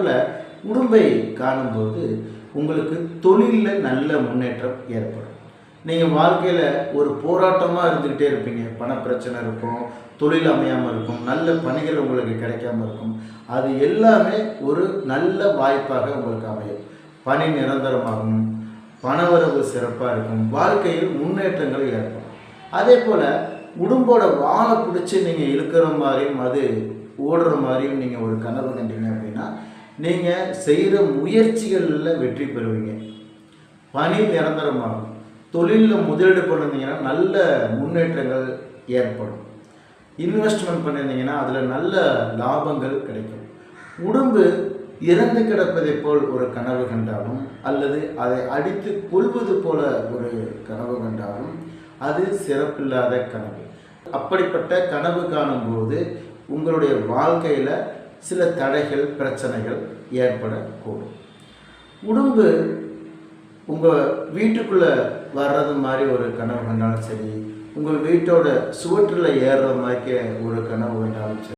கனவுல உடம்பை காணும்போது உங்களுக்கு தொழிலில் நல்ல முன்னேற்றம் ஏற்படும். நீங்கள் வாழ்க்கையில் ஒரு போராட்டமாக இருந்துக்கிட்டே இருப்பீங்க. பணப்பிரச்சனை இருக்கும் தொழில் அமையாமல் இருக்கும் நல்ல பணிகள் உங்களுக்கு கிடைக்காம இருக்கும். அது எல்லாமே ஒரு நல்ல வாய்ப்பாக உங்களுக்கு அமையும். பணி நிரந்தரமாகும் பணவரவு சிறப்பாக இருக்கும் வாழ்க்கையில் முன்னேற்றங்கள் ஏற்படும். அதே போல் உடம்போட வாழை பிடிச்சி நீங்கள் இழுக்கிற மாதிரியும் அது ஓடுற மாதிரியும் நீங்கள் ஒரு கனவு கண்டீங்க அப்படின்னா நீங்கள் செய்கிற முயற்சிகளில் வெற்றி பெறுவீங்க. பணி நிரந்தரமாகும். தொழிலில் முதலீடு பண்ணிருந்தீங்கன்னா நல்ல முன்னேற்றங்கள் ஏற்படும். இன்வெஸ்ட்மெண்ட் பண்ணியிருந்தீங்கன்னா அதில் நல்ல லாபங்கள் கிடைக்கும். உடம்பு இறந்து கிடப்பதைப் போல் ஒரு கனவு கண்டாலும் அல்லது அதை அடித்து கொள்வது போல ஒரு கனவு கண்டாலும் அது சிறப்பில்லாத கனவு. அப்படிப்பட்ட கனவு காணும்போது உங்களுடைய வாழ்க்கையில் சில தடைகள் பிரச்சனைகள் ஏற்படக்கூடும். உடம்பு உங்கள் வீட்டுக்குள்ளே வர்றது மாதிரி ஒரு கனவு கண்டாலும் சரி உங்கள் வீட்டோட சுவற்றில் ஏறுற மாதிரி ஒரு கனவு கண்டாலும் சரி